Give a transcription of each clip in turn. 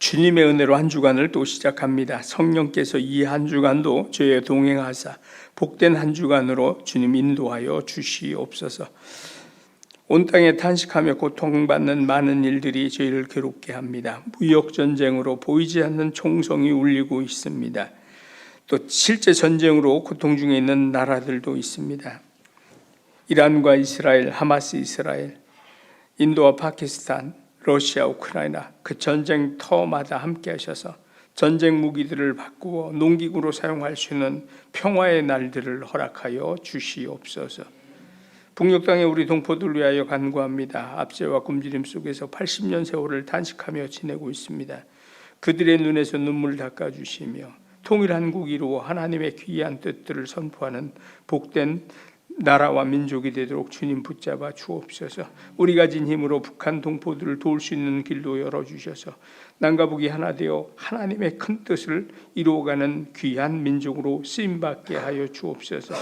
주님의 은혜로 한 주간을 또 시작합니다. 성령께서 이 한 주간도 저희와 동행하사 복된 한 주간으로 주님 인도하여 주시옵소서. 온 땅에 탄식하며 고통받는 많은 일들이 저희를 괴롭게 합니다. 무역 전쟁으로 보이지 않는 총성이 울리고 있습니다. 또 실제 전쟁으로 고통 중에 있는 나라들도 있습니다. 이란과 이스라엘, 하마스 이스라엘, 인도와 파키스탄, 러시아, 우크라이나 그 전쟁 터마다 함께 하셔서 전쟁 무기들을 바꾸어 농기구로 사용할 수 있는 평화의 날들을 허락하여 주시옵소서. 북녘 땅의 우리 동포들 위하여 간구합니다. 압제와 굶주림 속에서 80년 세월을 단식하며 지내고 있습니다. 그들의 눈에서 눈물 닦아 주시며 통일 한 국 이루어 하나님의 귀한 뜻들을 선포하는 복된 나라와 민족이 되도록 주님 붙잡아 주옵소서. 우리가 진 힘으로 북한 동포들을 도울 수 있는 길도 열어 주셔서 남과 북이 하나 되어 하나님의 큰 뜻을 이루어가는 귀한 민족으로 쓰임 받게 하여 주옵소서.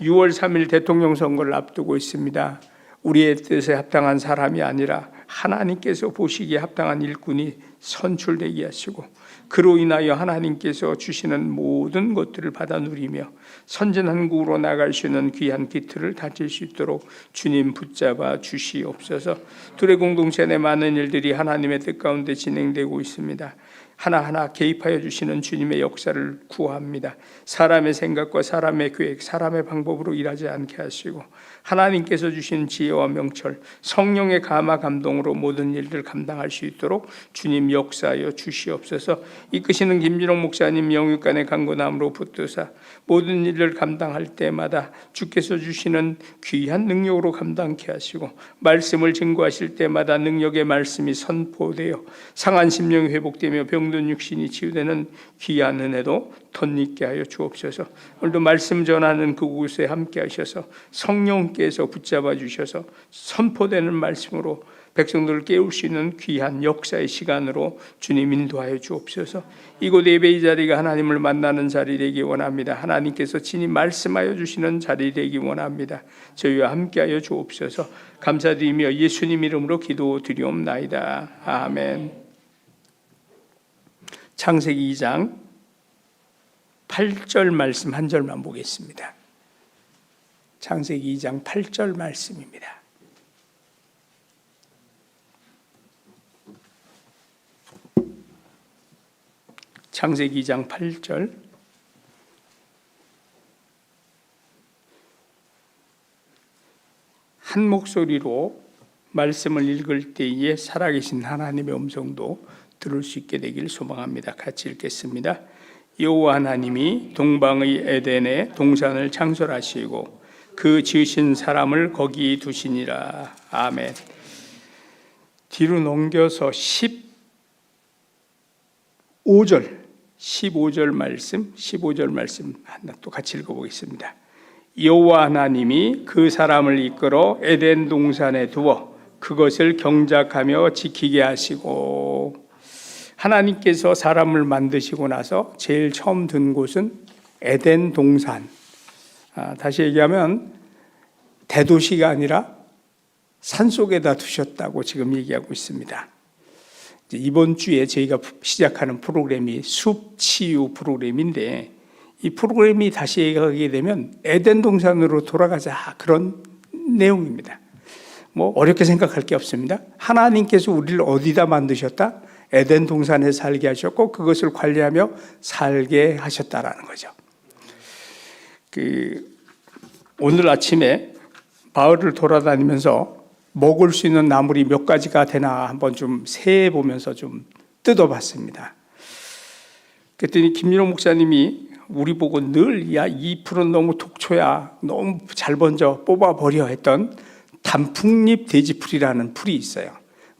6월 3일 대통령 선거를 앞두고 있습니다. 우리의 뜻에 합당한 사람이 아니라 하나님께서 보시기에 합당한 일꾼이 선출되게 하시고 그로 인하여 하나님께서 주시는 모든 것들을 받아 누리며 선진한국으로 나갈 수 있는 귀한 기틀을 다질 수 있도록 주님 붙잡아 주시옵소서. 둘의 공동체 내 많은 일들이 하나님의 뜻 가운데 진행되고 있습니다. 하나하나 개입하여 주시는 주님의 역사를 구합니다. 사람의 생각과 사람의 계획, 사람의 방법으로 일하지 않게 하시고 하나님께서 주신 지혜와 명철, 성령의 감화 감동으로 모든 일들을 감당할 수 있도록 주님 역사하여 주시옵소서. 이끄시는 김진홍 목사님 영육간의 강구남으로 붙드사 모든 일을 감당할 때마다 주께서 주시는 귀한 능력으로 감당케 하시고 말씀을 증거하실 때마다 능력의 말씀이 선포되어 상한 심령이 회복되며 병든 육신이 치유되는 귀한 은혜도 덧입게 하여 주옵소서. 오늘도 말씀 전하는 그곳에 함께 하셔서 성령께서 붙잡아 주셔서 선포되는 말씀으로 백성들을 깨울 수 있는 귀한 역사의 시간으로 주님 인도하여 주옵소서. 이곳 예배의 자리가 하나님을 만나는 자리 되기 원합니다. 하나님께서 친히 말씀하여 주시는 자리 되기 원합니다. 저희와 함께하여 주옵소서. 감사드리며 예수님 이름으로 기도드리옵나이다. 아멘. 창세기 2장 8절 말씀 한 절만 보겠습니다. 창세기 2장 8절 말씀입니다. 창세기 2장 8절 한 목소리로 말씀을 읽을 때에 살아계신 하나님의 음성도 들을 수 있게 되길 소망합니다. 같이 읽겠습니다. 여호와 하나님이 동방의 에덴에 동산을 창설하시고 그 지으신 사람을 거기 두시니라. 아멘. 뒤로 넘겨서 15절 15절 말씀, 15절 말씀 하나 또 같이 읽어보겠습니다. 여호와 하나님이 그 사람을 이끌어 에덴 동산에 두어 그것을 경작하며 지키게 하시고 하나님께서 사람을 만드시고 나서 제일 처음 든 곳은 에덴 동산. 아, 다시 얘기하면 대도시가 아니라 산 속에다 두셨다고 지금 얘기하고 있습니다. 이번 주에 저희가 시작하는 프로그램이 숲 치유 프로그램인데 이 프로그램이 다시 얘기하게 되면 에덴 동산으로 돌아가자 그런 내용입니다. 뭐 어렵게 생각할 게 없습니다. 하나님께서 우리를 어디다 만드셨다? 에덴 동산에 살게 하셨고 그것을 관리하며 살게 하셨다라는 거죠. 그 오늘 아침에 마을을 돌아다니면서 먹을 수 있는 나물이 몇 가지가 되나 한번 좀 세해 보면서 좀 뜯어봤습니다. 그랬더니 김민호 목사님이 우리 보고 늘 야 이 풀은 너무 독초야 너무 잘 번져 뽑아 버려 했던 단풍잎 돼지풀이라는 풀이 있어요.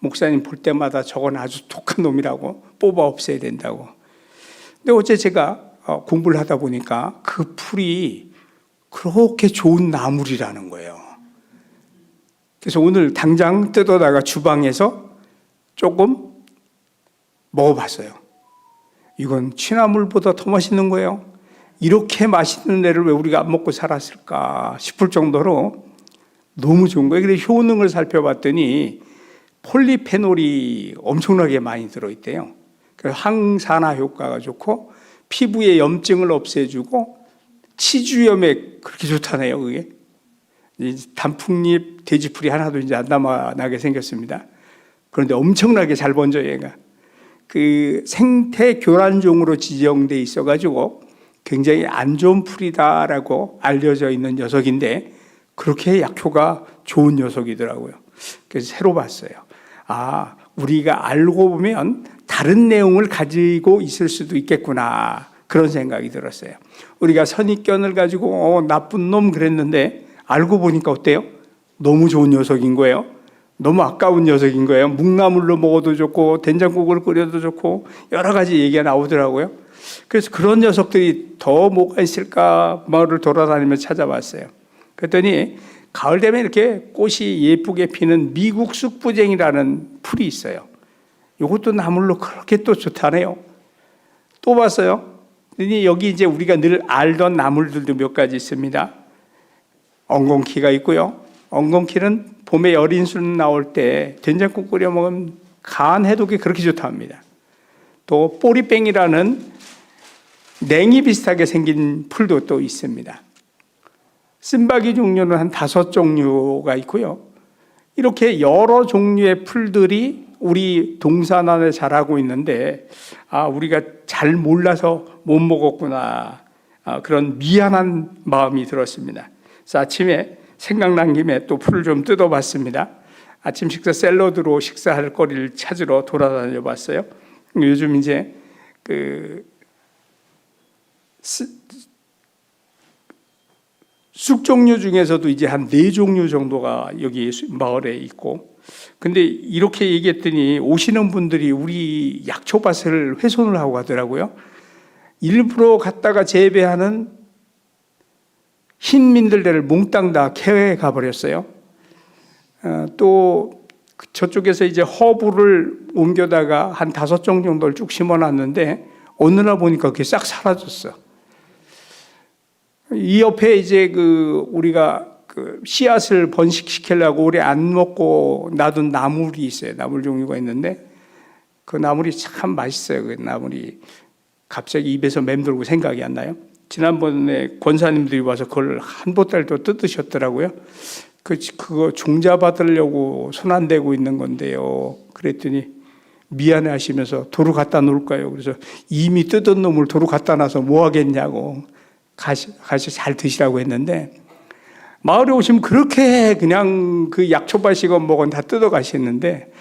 목사님 볼 때마다 저건 아주 독한 놈이라고 뽑아 없애야 된다고. 근데 어제 제가 어, 공부를 하다 보니까 그 풀이 그렇게 좋은 나물이라는 거예요. 그래서 오늘 당장 뜯어다가 주방에서 조금 먹어봤어요. 이건 취나물보다 더 맛있는 거예요. 이렇게 맛있는 애를 왜 우리가 안 먹고 살았을까 싶을 정도로 너무 좋은 거예요. 그래서 효능을 살펴봤더니 폴리페놀이 엄청나게 많이 들어있대요. 그래서 항산화 효과가 좋고 피부의 염증을 없애주고 치주염에 그렇게 좋다네요. 그게 이 단풍잎 돼지풀이 하나도 이제 안 남아나게 생겼습니다. 그런데 엄청나게 잘 번져 얘가. 그 생태 교란종으로 지정돼 있어가지고 굉장히 안 좋은 풀이다라고 알려져 있는 녀석인데 그렇게 약효가 좋은 녀석이더라고요. 그래서 새로 봤어요. 아, 우리가 알고 보면 다른 내용을 가지고 있을 수도 있겠구나. 그런 생각이 들었어요. 우리가 선입견을 가지고 어, 나쁜 놈 그랬는데 알고 보니까 어때요? 너무 좋은 녀석인 거예요. 너무 아까운 녀석인 거예요. 묵나물로 먹어도 좋고 된장국을 끓여도 좋고 여러 가지 얘기가 나오더라고요. 그래서 그런 녀석들이 더 뭐가 있을까 마을을 돌아다니며 찾아봤어요. 그랬더니 가을 되면 이렇게 꽃이 예쁘게 피는 미국 쑥부쟁이라는 풀이 있어요. 이것도 나물로 그렇게 또 좋다네요. 또 봤어요. 여기 이제 우리가 늘 알던 나물들도 몇 가지 있습니다. 엉겅퀴가 있고요. 엉겅퀴는 봄에 여린 술 나올 때 된장국 끓여 먹으면 간 해독이 그렇게 좋다 합니다. 또 꼬리뺑이라는 냉이 비슷하게 생긴 풀도 또 있습니다. 쓴바기 종류는 한 다섯 종류가 있고요. 이렇게 여러 종류의 풀들이 우리 동산 안에 자라고 있는데 아 우리가 잘 몰라서 못 먹었구나 아, 그런 미안한 마음이 들었습니다. 그래서 아침에 생각난 김에 또 풀을 좀 뜯어봤습니다. 아침 식사 샐러드로 식사할 거리를 찾으러 돌아다녀 봤어요. 요즘 이제 그 쑥 종류 중에서도 이제 한 네 종류 정도가 여기 마을에 있고, 근데 이렇게 얘기했더니 오시는 분들이 우리 약초밭을 훼손을 하고 가더라고요. 일부러 갔다가 재배하는 흰민들레를 몽땅 다 캐해 가버렸어요. 어, 또 저쪽에서 이제 허브를 옮겨다가 한 다섯 종 정도를 쭉 심어놨는데 어느 날 보니까 그게 싹 사라졌어. 이 옆에 이제 그 우리가 그 씨앗을 번식시키려고 오래 안 먹고 놔둔 나물이 있어요. 나물 종류가 있는데 그 나물이 참 맛있어요. 그 나물이 갑자기 입에서 맴돌고 생각이 안 나요. 지난번에 권사님들이 와서 그걸 한 보따리도 뜯으셨더라고요. 그 그거 종자 받으려고 손 안 대고 있는 건데요. 그랬더니 미안해 하시면서 도로 갖다 놓을까요? 그래서 이미 뜯은 놈을 도로 갖다 놔서 뭐 하겠냐고 가시, 가시 잘 드시라고 했는데 마을에 오시면 그렇게 그냥 그 약초밭이건 뭐건 다 뜯어 가시는데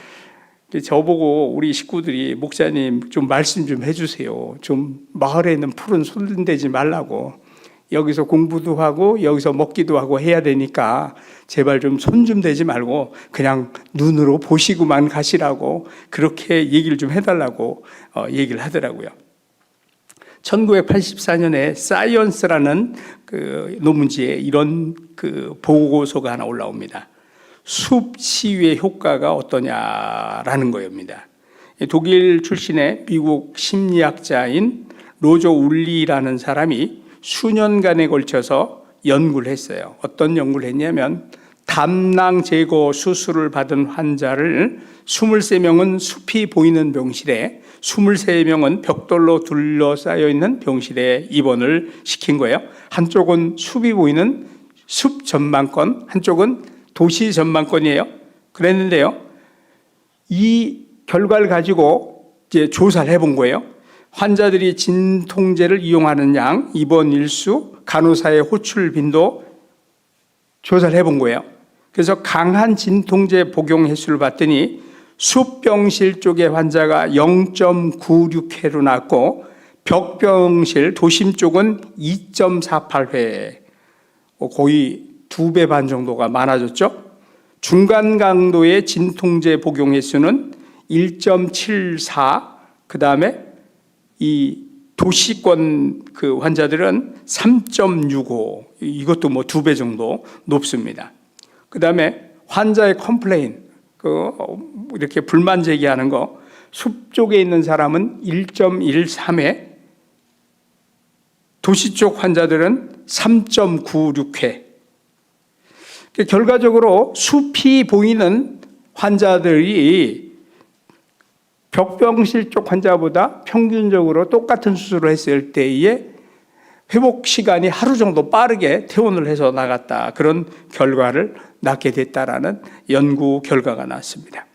저보고 우리 식구들이 목사님 좀 말씀 좀 해주세요. 좀 마을에 있는 풀은 손대지 말라고 여기서 공부도 하고 여기서 먹기도 하고 해야 되니까 제발 좀손좀 대지 말고 그냥 눈으로 보시고만 가시라고 그렇게 얘기를 좀 해달라고 어, 얘기를 하더라고요. 1984년에 사이언스라는 그 논문지에 이런 그 보고서가 하나 올라옵니다. 숲 치유의 효과가 어떠냐라는 거입니다. 독일 출신의 미국 심리학자인 로저 울리라는 사람이 수년간에 걸쳐서 연구를 했어요. 어떤 연구를 했냐면 담낭 제거 수술을 받은 환자를 23명은 숲이 보이는 병실에 23명은 벽돌로 둘러싸여 있는 병실에 입원을 시킨 거예요. 한쪽은 숲이 보이는 숲 전망권, 한쪽은 도시 전망권이에요. 그랬는데요. 이 결과를 가지고 이제 조사를 해본 거예요. 환자들이 진통제를 이용하는 양, 입원 일수, 간호사의 호출 빈도 조사를 해본 거예요. 그래서 강한 진통제 복용 횟수를 봤더니 숲병실 쪽의 환자가 0.96회로 났고 벽병실 도심 쪽은 2.48회 거의 두 배 반 정도가 많아졌죠. 중간 강도의 진통제 복용 횟수는 1.74 그 다음에 이 도시권 그 환자들은 3.65 이것도 뭐 두 배 정도 높습니다. 그 다음에 환자의 컴플레인 그 이렇게 불만 제기하는 거 숲 쪽에 있는 사람은 1.13회 도시 쪽 환자들은 3.96회 결과적으로 숲이 보이는 환자들이 벽병실 쪽 환자보다 평균적으로 똑같은 수술을 했을 때에 회복 시간이 하루 정도 빠르게 퇴원을 해서 나갔다. 그런 결과를 낳게 됐다라는 연구 결과가 나왔습니다.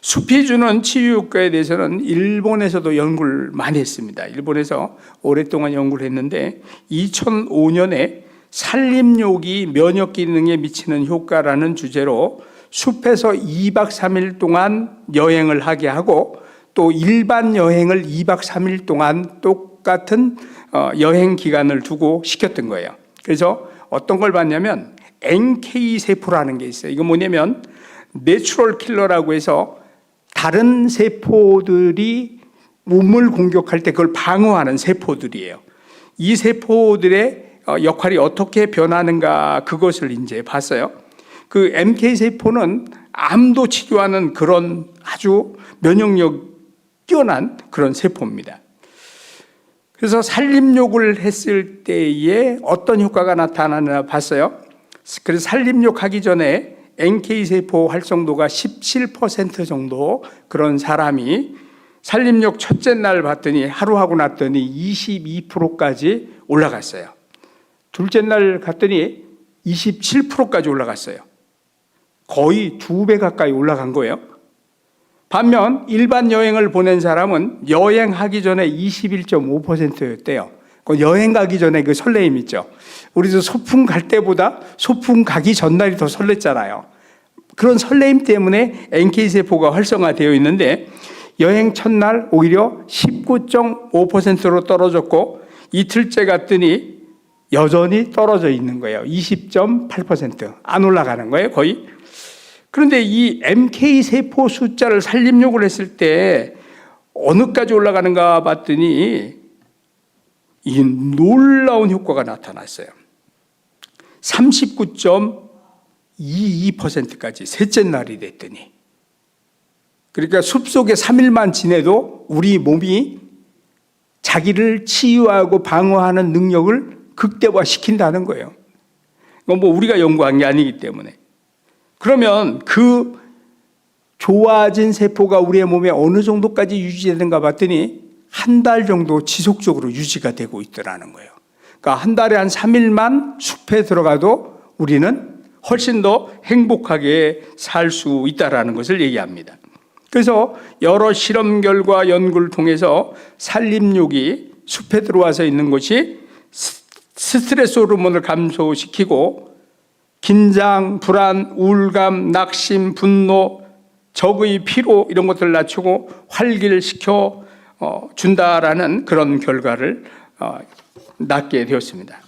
숲이 주는 치유 효과에 대해서는 일본에서도 연구를 많이 했습니다. 일본에서 오랫동안 연구를 했는데 2005년에 산림욕이 면역 기능에 미치는 효과라는 주제로 숲에서 2박 3일 동안 여행을 하게 하고 또 일반 여행을 2박 3일 동안 똑같은 어, 여행 기간을 두고 시켰던 거예요. 그래서 어떤 걸 봤냐면 NK 세포라는 게 있어요. 이거 뭐냐면 내추럴 킬러라고 해서 다른 세포들이 몸을 공격할 때 그걸 방어하는 세포들이에요. 이 세포들의 어, 역할이 어떻게 변하는가 그것을 이제 봤어요. 그 MK 세포는 암도 치료하는 그런 아주 면역력 뛰어난 그런 세포입니다. 그래서 살림욕을 했을 때에 어떤 효과가 나타나나 봤어요. 그래서 살림욕 하기 전에 NK 세포 활성도가 17% 정도 그런 사람이 살림욕 첫째 날 봤더니 하루 하고 났더니 22%까지 올라갔어요. 둘째 날 갔더니 27%까지 올라갔어요. 거의 두 배 가까이 올라간 거예요. 반면 일반 여행을 보낸 사람은 여행하기 전에 21.5%였대요. 그 여행 가기 전에 그 설레임 있죠. 우리도 소풍 갈 때보다 소풍 가기 전날이 더 설렜잖아요. 그런 설레임 때문에 NK세포가 활성화되어 있는데 여행 첫날 오히려 19.5%로 떨어졌고 이틀째 갔더니 여전히 떨어져 있는 거예요. 20.8%안 올라가는 거예요, 거의. 그런데 이 MK 세포 숫자를 살림욕을 했을 때 어느까지 올라가는가 봤더니 이 놀라운 효과가 나타났어요. 39.22%까지 셋째 날이 됐더니 그러니까 숲속에 3일만 지내도 우리 몸이 자기를 치유하고 방어하는 능력을 극대화시킨다는 거예요. 이건 뭐 우리가 연구한 게 아니기 때문에. 그러면 그 좋아진 세포가 우리의 몸에 어느 정도까지 유지되는가 봤더니 한 달 정도 지속적으로 유지가 되고 있더라는 거예요. 그러니까 한 달에 한 3일만 숲에 들어가도 우리는 훨씬 더 행복하게 살 수 있다라는 것을 얘기합니다. 그래서 여러 실험 결과 연구를 통해서 산림욕이 숲에 들어와서 있는 것이 스트레스 호르몬을 감소시키고 긴장, 불안, 우울감, 낙심, 분노, 적의 피로 이런 것들을 낮추고 활기를 시켜 어, 준다라는 그런 결과를 어, 낳게 되었습니다.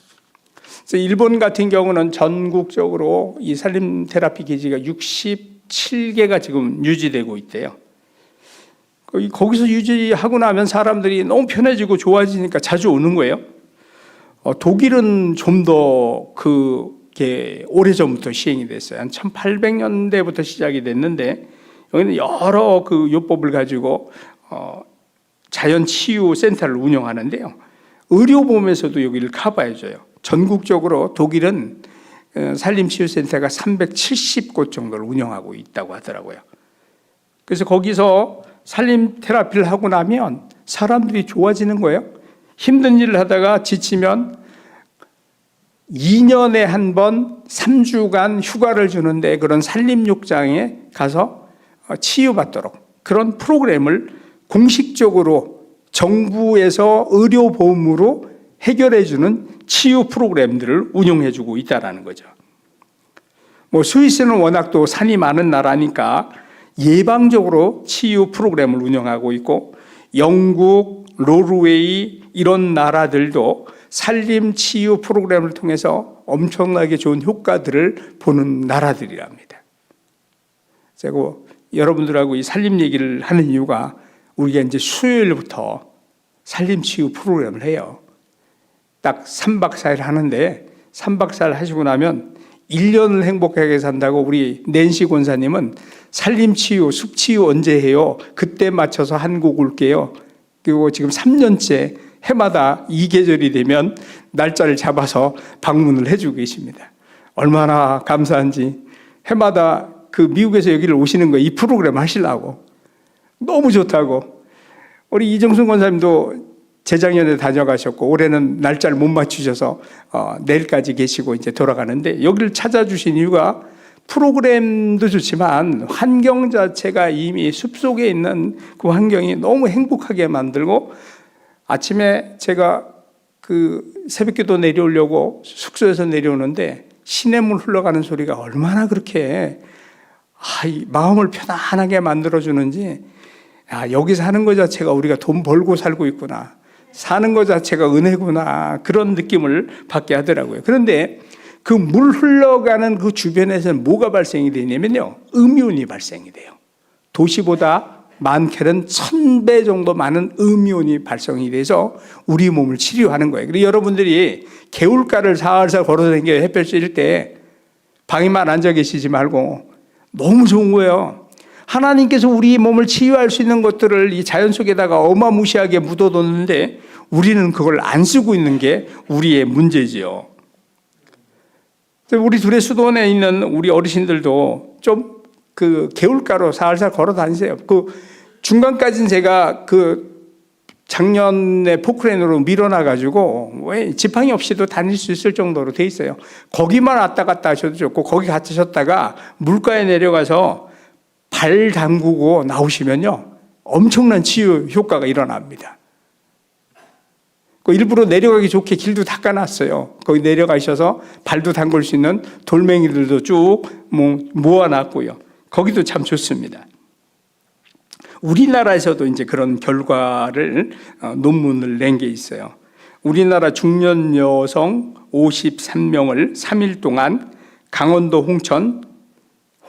그래서 일본 같은 경우는 전국적으로 이 산림 테라피 기지가 67개가 지금 유지되고 있대요. 거기- 거기서 유지하고 나면 사람들이 너무 편해지고 좋아지니까 자주 오는 거예요. 어, 독일은 좀 더 그게 오래전부터 시행이 됐어요. 한 1800년대부터 시작이 됐는데 여기는 여러 그 요법을 가지고 어, 자연 치유 센터를 운영하는데요. 의료보험에서도 여기를 커버해 줘요. 전국적으로 독일은 어, 산림 치유 센터가 370곳 정도를 운영하고 있다고 하더라고요. 그래서 거기서 산림 테라피를 하고 나면 사람들이 좋아지는 거예요. 힘든 일을 하다가 지치면 2년에 한 번 3주간 휴가를 주는데 그런 산림욕장에 가서 어, 치유받도록 그런 프로그램을 공식적으로 정부에서 의료보험으로 해결해주는 치유 프로그램들을 운영해주고 있다라는 거죠. 뭐 스위스는 워낙 또 산이 많은 나라니까 예방적으로 치유 프로그램을 운영하고 있고 영국, 노르웨이 이런 나라들도 산림 치유 프로그램을 통해서 엄청나게 좋은 효과들을 보는 나라들이랍니다. 제가 여러분들하고 이 산림 얘기를 하는 이유가 우리가 이제 수요일부터 산림 치유 프로그램을 해요. 딱 3박 4일 하는데 3박 4일 하시고 나면 1년을 행복하게 산다고 우리 낸시 권사님은 산림치유, 숲치유 언제 해요? 그때 맞춰서 한국 올게요. 그리고 지금 3년째 해마다 이 계절이 되면 날짜를 잡아서 방문을 해주고 계십니다. 얼마나 감사한지 해마다 그 미국에서 여기를 오시는 거 이 프로그램 하시려고 너무 좋다고. 우리 이정순 권사님도 재작년에 다녀가셨고 올해는 날짜를 못 맞추셔서 어, 내일까지 계시고 이제 돌아가는데 여기를 찾아주신 이유가 프로그램도 좋지만 환경 자체가 이미 숲속에 있는 그 환경이 너무 행복하게 만들고 아침에 제가 그 새벽기도 내려오려고 숙소에서 내려오는데 시냇물 흘러가는 소리가 얼마나 그렇게 아, 이 마음을 편안하게 만들어주는지 아, 여기 사는 것 자체가 우리가 돈 벌고 살고 있구나. 사는 것 자체가 은혜구나. 그런 느낌을 받게 하더라고요. 그런데 그 물 흘러가는 그 주변에서는 뭐가 발생이 되냐면요. 음이온이 발생이 돼요. 도시보다 많게는 천 배 정도 많은 음이온이 발생이 돼서 우리 몸을 치료하는 거예요. 그리고 여러분들이 개울가를 살살 걸어 다니며 햇볕 쬐일 때 방에만 앉아 계시지 말고 너무 좋은 거예요. 하나님께서 우리 몸을 치유할 수 있는 것들을 이 자연 속에다가 어마무시하게 묻어뒀는데 우리는 그걸 안 쓰고 있는 게 우리의 문제지요. 우리 둘의 수도원에 있는 우리 어르신들도 좀 그 개울가로 살살 걸어 다니세요. 그 중간까지는 제가 그 작년에 포크레인으로 밀어놔가지고 왜 지팡이 없이도 다닐 수 있을 정도로 돼 있어요. 거기만 왔다 갔다 하셔도 좋고 거기 갇히셨다가 물가에 내려가서 발 담그고 나오시면요 엄청난 치유 효과가 일어납니다. 그 일부러 내려가기 좋게 길도 닦아놨어요. 거기 내려가셔서 발도 담글 수 있는 돌멩이들도 쭉뭐 모아놨고요. 거기도 참 좋습니다. 우리나라에서도 이제 그런 결과를 어, 논문을 낸 게 있어요. 우리나라 중년 여성 53명을 3일 동안 강원도 홍천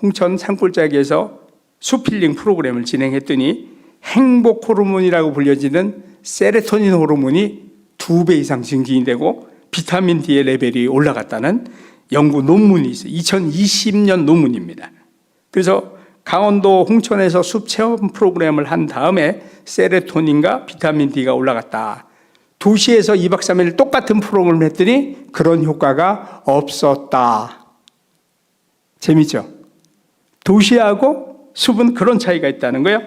홍천 산골짜기에서 수필링 프로그램을 진행했더니 행복 호르몬이라고 불려지는 세레토닌 호르몬이 두 배 이상 증진이 되고 비타민 D의 레벨이 올라갔다는 연구 논문이 있어요. 2020년 논문입니다. 그래서 강원도 홍천에서 숲 체험 프로그램을 한 다음에 세레토닌과 비타민 D가 올라갔다. 도시에서 2박 3일 똑같은 프로그램을 했더니 그런 효과가 없었다. 재밌죠? 도시하고 숲은 그런 차이가 있다는 거예요.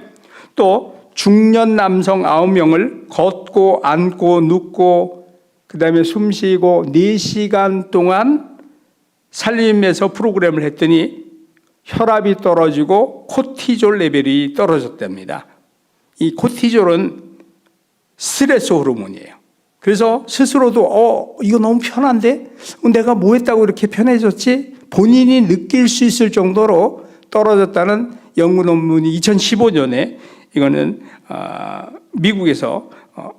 또 중년 남성 9명을 걷고 앉고 눕고 그다음에 숨 쉬고 4시간 동안 살림에서 프로그램을 했더니 혈압이 떨어지고 코티졸 레벨이 떨어졌답니다. 이 코티졸은 스트레스 호르몬이에요. 그래서 스스로도 어 이거 너무 편한데 내가 뭐 했다고 이렇게 편해졌지 본인이 느낄 수 있을 정도로 떨어졌다는 연구 논문이 2015년에 이거는 어, 미국에서 어,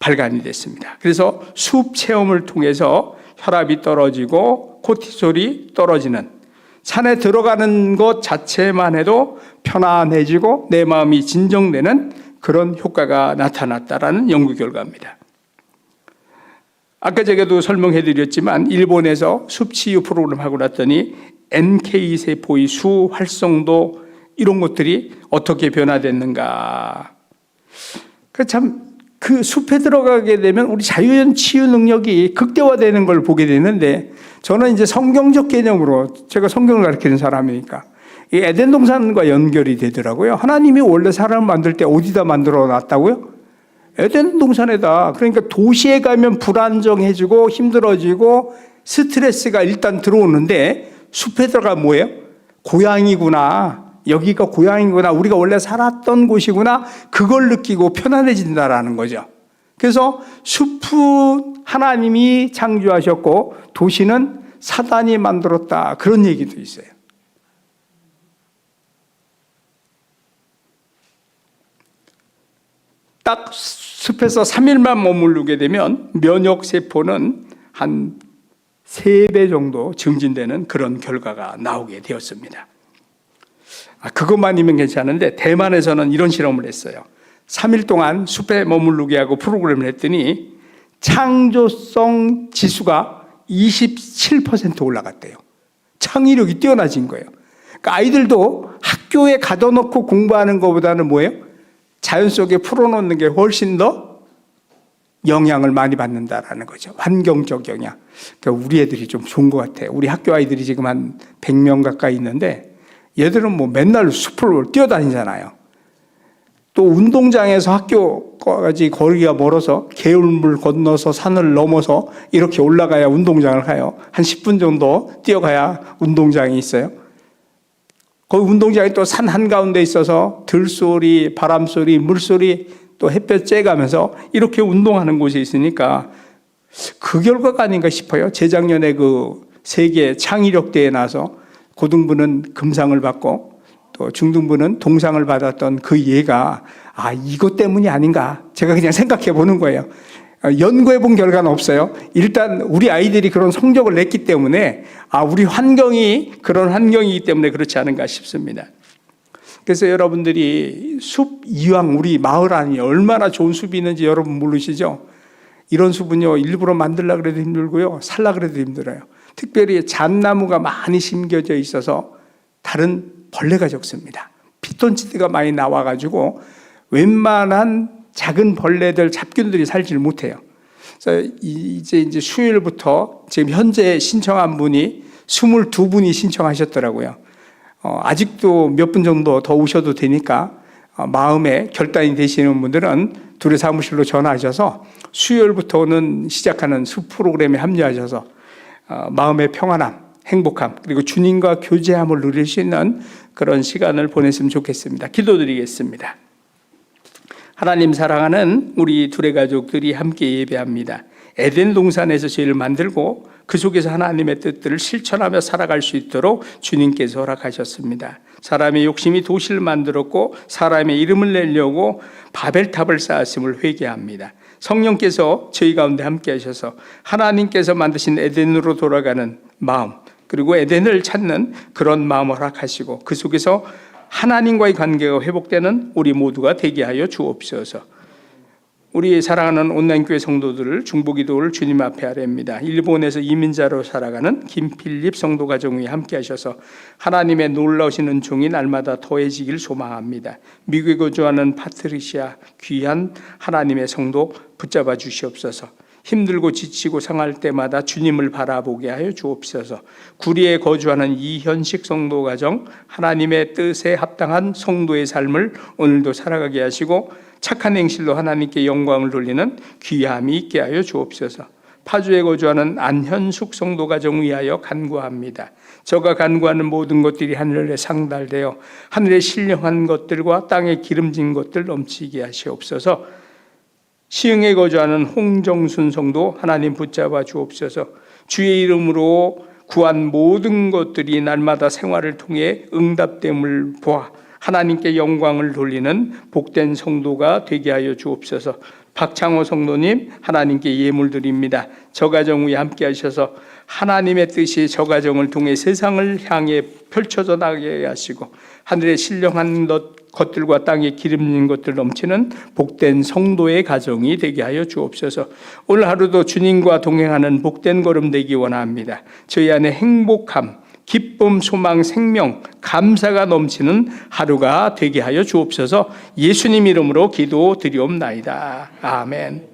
발간이 됐습니다. 그래서 숲 체험을 통해서 혈압이 떨어지고 코티솔이 떨어지는 산에 들어가는 것 자체만 해도 편안해지고 내 마음이 진정되는 그런 효과가 나타났다라는 연구 결과입니다. 아까 제가도 설명해 드렸지만 일본에서 숲치유 프로그램 하고 났더니 NK 세포의 수 활성도 이런 것들이 어떻게 변화됐는가. 참 그 숲에 들어가게 되면 우리 자유연 치유 능력이 극대화되는 걸 보게 되는데 저는 이제 성경적 개념으로 제가 성경을 가르치는 사람이니까 이 에덴 동산과 연결이 되더라고요. 하나님이 원래 사람을 만들 때 어디다 만들어 놨다고요? 에덴 동산에다. 그러니까 도시에 가면 불안정해지고 힘들어지고 스트레스가 일단 들어오는데 숲에 들어가 뭐예요? 고향이구나. 여기가 고향이구나. 우리가 원래 살았던 곳이구나. 그걸 느끼고 편안해진다라는 거죠. 그래서 숲은 하나님이 창조하셨고 도시는 사단이 만들었다. 그런 얘기도 있어요. 딱 숲에서 3일만 머무르게 되면 면역 세포는 한 3배 정도 증진되는 그런 결과가 나오게 되었습니다. 아, 그것만이면 괜찮은데 대만에서는 이런 실험을 했어요. 3일 동안 숲에 머무르게 하고 프로그램을 했더니 창조성 지수가 27% 올라갔대요. 창의력이 뛰어나진 거예요. 그러니까 아이들도 학교에 가둬놓고 공부하는 것보다는 뭐예요? 자연 속에 풀어놓는 게 훨씬 더 영향을 많이 받는다라는 거죠. 환경적 영향. 그러니까 우리 애들이 좀 좋은 것 같아요. 우리 학교 아이들이 지금 한 100명 가까이 있는데 얘들은 뭐 맨날 숲을 뛰어다니잖아요. 또 운동장에서 학교까지 거리가 멀어서 개울물 건너서 산을 넘어서 이렇게 올라가야 운동장을 가요. 한 10분 정도 뛰어가야 운동장이 있어요. 거기 운동장이 또 산 한가운데 있어서 들소리, 바람소리, 물소리, 또 햇볕 쬐가면서 이렇게 운동하는 곳이 있으니까 그 결과가 아닌가 싶어요. 재작년에 그 세계 창의력 대회에 나서 고등부는 금상을 받고 또 중등부는 동상을 받았던 그 예가 아 이것 때문이 아닌가 제가 그냥 생각해 보는 거예요. 어, 연구해 본 결과는 없어요. 일단 우리 아이들이 그런 성적을 냈기 때문에 아 우리 환경이 그런 환경이기 때문에 그렇지 않은가 싶습니다. 그래서 여러분들이 숲 이왕 우리 마을 안이 얼마나 좋은 숲이 있는지 여러분 모르시죠? 이런 숲은요 일부러 만들라 그래도 힘들고요 살라 그래도 힘들어요. 특별히 잣나무가 많이 심겨져 있어서 다른 벌레가 적습니다. 피톤치드가 많이 나와가지고 웬만한 작은 벌레들 잡균들이 살지를 못해요. 그래서 이제 이제 수요일부터 지금 현재 신청한 분이 22분이 신청하셨더라고요. 어, 아직도 몇 분 정도 더 오셔도 되니까 어, 마음에 결단이 되시는 분들은 둘의 사무실로 전화하셔서 수요일부터는 시작하는 수 프로그램에 합류하셔서 어, 마음의 평안함, 행복함 그리고 주님과 교제함을 누릴 수 있는 그런 시간을 보냈으면 좋겠습니다. 기도드리겠습니다. 하나님 사랑하는 우리 둘의 가족들이 함께 예배합니다. 에덴 동산에서 죄를 만들고 그 속에서 하나님의 뜻들을 실천하며 살아갈 수 있도록 주님께서 허락하셨습니다. 사람의 욕심이 도시를 만들었고 사람의 이름을 내려고 바벨탑을 쌓았음을 회개합니다. 성령께서 저희 가운데 함께 하셔서 하나님께서 만드신 에덴으로 돌아가는 마음 그리고 에덴을 찾는 그런 마음을 허락하시고 그 속에서 하나님과의 관계가 회복되는 우리 모두가 되게 하여 주옵소서. 우리 사랑하는 온라인 교회 성도들을 중보기도를 주님 앞에 아뢰입니다. 일본에서 이민자로 살아가는 김필립 성도 가정이 함께 하셔서 하나님의 놀라우신 은총이 날마다 더해지길 소망합니다. 미국에 거주하는 파트리시아 귀한 하나님의 성도 붙잡아 주시옵소서. 힘들고 지치고 상할 때마다 주님을 바라보게 하여 주옵소서. 구리에 거주하는 이현식 성도 가정 하나님의 뜻에 합당한 성도의 삶을 오늘도 살아가게 하시고 착한 행실로 하나님께 영광을 돌리는 귀함이 있게 하여 주옵소서. 파주에 거주하는 안현숙 성도 가정 위하여 간구합니다. 저가 간구하는 모든 것들이 하늘에 상달되어 하늘에 신령한 것들과 땅에 기름진 것들 넘치게 하시옵소서. 시흥에 거주하는 홍정순 성도 하나님 붙잡아 주옵소서. 주의 이름으로 구한 모든 것들이 날마다 생활을 통해 응답됨을 보아 하나님께 영광을 돌리는 복된 성도가 되게 하여 주옵소서. 박창호 성도님 하나님께 예물 드립니다. 저 가정 위에 함께 하셔서 하나님의 뜻이 저 가정을 통해 세상을 향해 펼쳐져 나가게 하시고 하늘의 신령한 것 것들과 땅에 기름진 것들 넘치는 복된 성도의 가정이 되게 하여 주옵소서. 오늘 하루도 주님과 동행하는 복된 걸음 되기 원합니다. 저희 안에 행복함, 기쁨, 소망, 생명, 감사가 넘치는 하루가 되게 하여 주옵소서. 예수님 이름으로 기도 드리옵나이다. 아멘.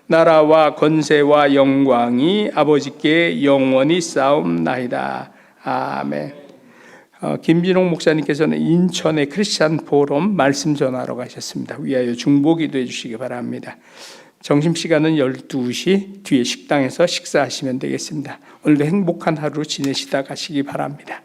나라와 권세와 영광이 아버지께 영원히 싸움나이다. 아멘. 어, 김진홍 목사님께서는 인천의 크리스찬 포럼 말씀 전하러 가셨습니다. 위하여 중보기도 해 주시기 바랍니다. 점심시간은 12시 뒤에 식당에서 식사하시면 되겠습니다. 오늘도 행복한 하루 지내시다 가시기 바랍니다.